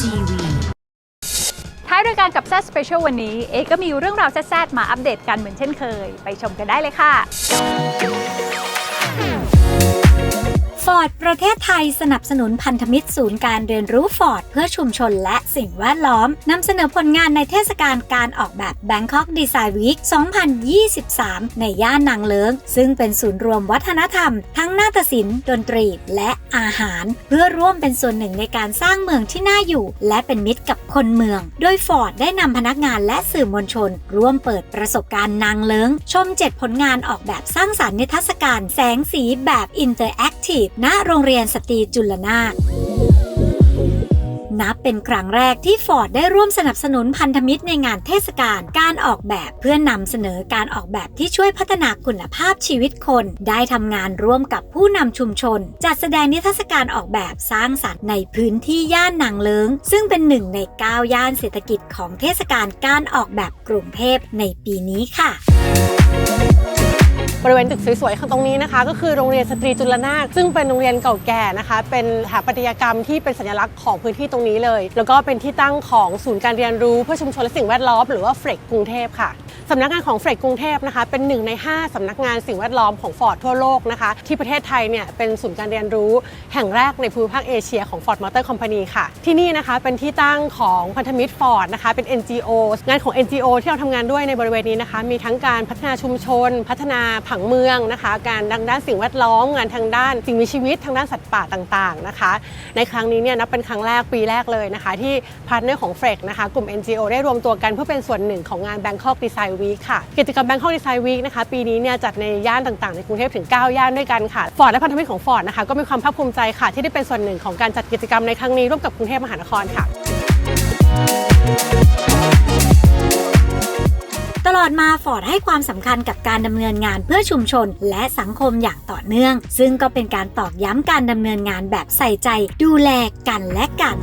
TV ท้ายรายการกับแซดสเปเชียลวันนี้ เอก็มีเรื่องราวแซดๆมาอัปเดตกันเหมือนเช่นเคย ไปชมกันได้เลยค่ะ ฟอร์ดประเทศไทยสนับสนุนพันธมิตรศูนย์การเรียนรู้ฟอร์ดเพื่อชุมชนและสิ่งแวดล้อมนำเสนอผลงานในเทศกาลการออกแบบ Bangkok Design Week 2023 ในย่านนางเลิง ซึ่งเป็นศูนย์รวมวัฒนธรรม ทั้งนาฏศิลป์ ดนตรี และอาหาร เพื่อร่วมเป็นส่วนหนึ่งในการสร้างเมืองที่น่าอยู่ และเป็นมิตรกับคนเมือง โดยฟอร์ดได้นำพนักงานและสื่อมวลชน ร่วมเปิดประสบการณ์นางเลิง ชม 7 ผลงานออกแบบสร้างสรรค์นิทรรศการแสงสีแบบอินเตอร์แอค ทีฟณโรงเรียนสตรีจุลนาถนับเป็นครั้งแรกที่ฟอร์ดได้ร่วมสนับสนุนพันธมิตรในงานเทศกาลการออกแบบเพื่อนำเสนอการออกแบบที่ช่วยพัฒนาคุณภาพชีวิตคน ได้ทำงานร่วมกับผู้นำชุมชน จัดแสดงนิทรรศการออกแบบสร้างสรรค์ในพื้นที่ย่านนางเลิง ซึ่งเป็นหนึ่งใน 9 ย่านเศรษฐกิจของเทศกาลการออกแบบกรุงเทพในปีนี้ค่ะ บริเวณตึกสวยๆข้างตรงนี้นะคะ ก็คือโรงเรียนสตรีจุลนาคซึ่งเป็นโรงเรียนเก่าแก่นะคะ เป็นสถาปัตยกรรมที่เป็นสัญลักษณ์ของพื้นที่ตรงนี้เลย แล้วก็เป็นที่ตั้งของศูนย์การเรียนรู้เพื่อชุมชนและสิ่งแวดล้อมหรือว่าเฟรกกรุงเทพค่ะ สำนักงานของเฟรกกรุงเทพนะคะ เป็นหนึ่งใน 5สำนักงานสิ่งแวดล้อมของฟอร์ดทั่วโลกนะคะ ที่ประเทศไทยเนี่ยเป็นศูนย์การเรียนรู้ แห่งแรกในภูมิภาคเอเชียของ Ford Motor Company ค่ะ ที่นี่นะคะเป็นที่ตั้งของพันธมิตรฟอร์ดนะคะเป็น NGO งานของ NGO ที่เราทำงานด้วยในบริเวณนี้นะคะ มีทั้งการพัฒนาชุมชน พัฒนาผังเมืองนะคะ การดังด้านสิ่งแวดล้อมงานทางด้านสิ่งมีชีวิตทางด้านสัตว์ป่าต่างๆนะคะ ในครั้งนี้เนี่ยนับเป็นครั้งแรกปีแรกเลยนะคะ ที่พาร์ทเนอร์ของเฟรกนะคะกลุ่ม NGO ได้รวมตัวกันเพื่อเป็นส่วนหนึ่งของงาน Bangkok Design Week ค่ะ กิจกรรม Bangkok Design Week นะคะ ปีนี้เนี่ยจัดในย่านต่างๆ ในกรุงเทพถึง 9 ย่านด้วยกันค่ะฟอร์ดและพันธมิตรของฟอร์ดนะคะก็มีความภาคภูมิใจค่ะ ที่ได้เป็นส่วนหนึ่งของการจัดกิจกรรมในครั้งนี้ร่วมกับกรุงเทพมหานครค่ะตลอดมาฟอร์ดให้ความสำคัญกับการดำเนินงานเพื่อชุมชนและสังคมอย่างต่อเนื่อง ซึ่งก็เป็นการตอกย้ำการดำเนินงานแบบใส่ใจ ดูแลกันและกัน